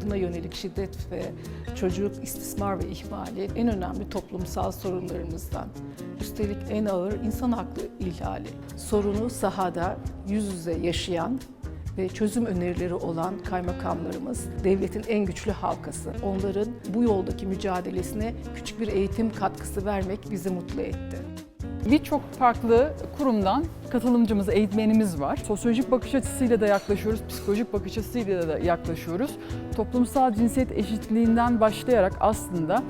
kadına yönelik şiddet ve çocuk istismar ve ihmali en önemli toplumsal sorunlarımızdan. Üstelik en ağır insan hakları ihlali. Sorunu sahada yüz yüze yaşayan ve çözüm önerileri olan kaymakamlarımız devletin en güçlü halkası. Onların bu yoldaki mücadelesine küçük bir eğitim katkısı vermek bizi mutlu etti. Birçok farklı kurumdan katılımcımız, eğitmenimiz var. Sosyolojik bakış açısıyla da yaklaşıyoruz, psikolojik bakış açısıyla da yaklaşıyoruz. Toplumsal cinsiyet eşitliğinden başlayarak aslında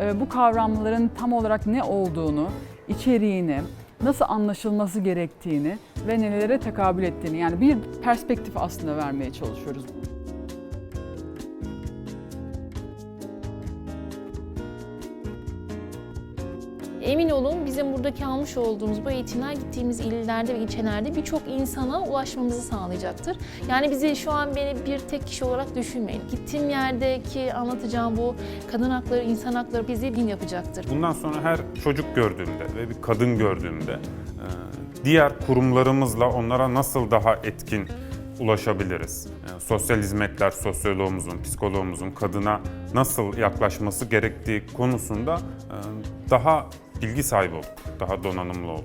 e, bu kavramların tam olarak ne olduğunu, içeriğini, nasıl anlaşılması gerektiğini ve nelere tekabül ettiğini yani bir perspektif aslında vermeye çalışıyoruz. Emin olun bizim buradaki almış olduğumuz bu eğitimler gittiğimiz illerde ve ilçelerde birçok insana ulaşmamızı sağlayacaktır. Yani bizi şu an beni bir tek kişi olarak düşünmeyin. Gittiğim yerdeki anlatacağım bu kadın hakları, insan hakları bizi bin yapacaktır. Bundan sonra her çocuk gördüğümde ve bir kadın gördüğümde e, diğer kurumlarımızla onlara nasıl daha etkin ulaşabiliriz? E, Sosyal hizmetler, sosyoloğumuzun, psikologumuzun kadına nasıl yaklaşması gerektiği konusunda e, daha bilgi sahibi olduk, daha donanımlı olduk.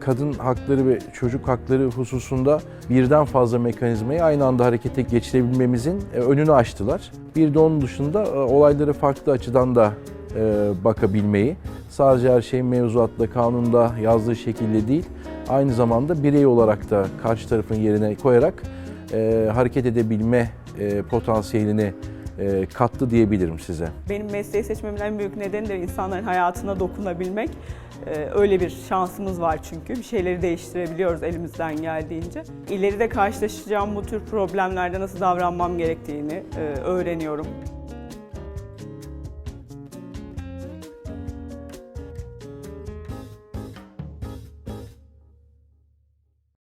kadın hakları ve çocuk hakları hususunda birden fazla mekanizmayı aynı anda harekete geçirebilmemizin e, önünü açtılar. Bir de onun dışında e, olayları farklı açıdan da e, bakabilmeyi, sadece her şey mevzuatta, kanunda yazdığı şekilde değil, aynı zamanda birey olarak da karşı tarafın yerine koyarak hareket edebilme potansiyelini e, kattı diyebilirim size. Benim mesleği seçmemin en büyük nedeni de insanların hayatına dokunabilmek. Ee, öyle bir şansımız var çünkü. Bir şeyleri değiştirebiliyoruz elimizden geldiğince. İleride karşılaşacağım bu tür problemlerde nasıl davranmam gerektiğini e, öğreniyorum.